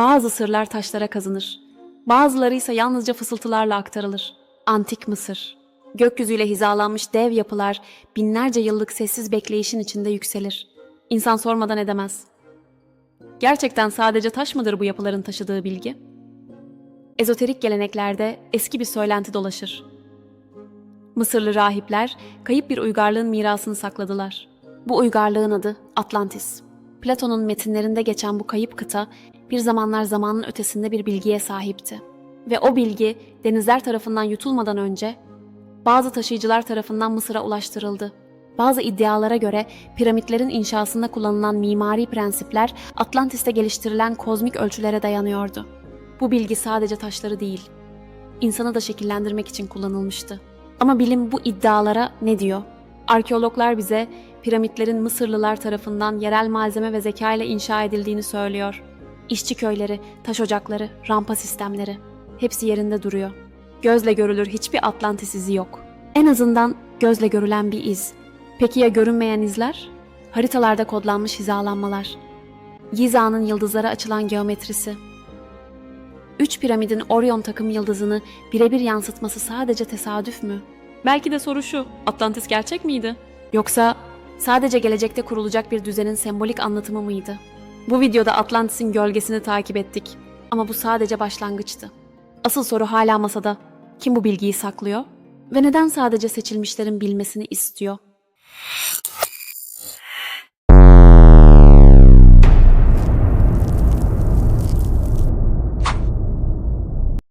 Bazı sırlar taşlara kazınır. Bazıları ise yalnızca fısıltılarla aktarılır. Antik Mısır. Gökyüzüyle hizalanmış dev yapılar binlerce yıllık sessiz bekleyişin içinde yükselir. İnsan sormadan edemez. Gerçekten sadece taş mıdır bu yapıların taşıdığı bilgi? Ezoterik geleneklerde eski bir söylenti dolaşır. Mısırlı rahipler kayıp bir uygarlığın mirasını sakladılar. Bu uygarlığın adı Atlantis. Platon'un metinlerinde geçen bu kayıp kıta bir zamanlar zamanın ötesinde bir bilgiye sahipti. Ve o bilgi denizler tarafından yutulmadan önce bazı taşıyıcılar tarafından Mısır'a ulaştırıldı. Bazı iddialara göre piramitlerin inşasında kullanılan mimari prensipler Atlantis'te geliştirilen kozmik ölçülere dayanıyordu. Bu bilgi sadece taşları değil, insanı da şekillendirmek için kullanılmıştı. Ama bilim bu iddialara ne diyor? Arkeologlar bize piramitlerin Mısırlılar tarafından yerel malzeme ve zeka ile inşa edildiğini söylüyor. İşçi köyleri, taş ocakları, rampa sistemleri hepsi yerinde duruyor. Gözle görülür hiçbir Atlantis izi yok. En azından gözle görülen bir iz. Peki ya görünmeyen izler? Haritalarda kodlanmış hizalanmalar. Giza'nın yıldızlara açılan geometrisi. Üç piramidin Orion takım yıldızını birebir yansıtması sadece tesadüf mü? Belki de soru şu, Atlantis gerçek miydi? Yoksa sadece gelecekte kurulacak bir düzenin sembolik anlatımı mıydı? Bu videoda Atlantis'in gölgesini takip ettik. Ama bu sadece başlangıçtı. Asıl soru hala masada. Kim bu bilgiyi saklıyor? Ve neden sadece seçilmişlerin bilmesini istiyor?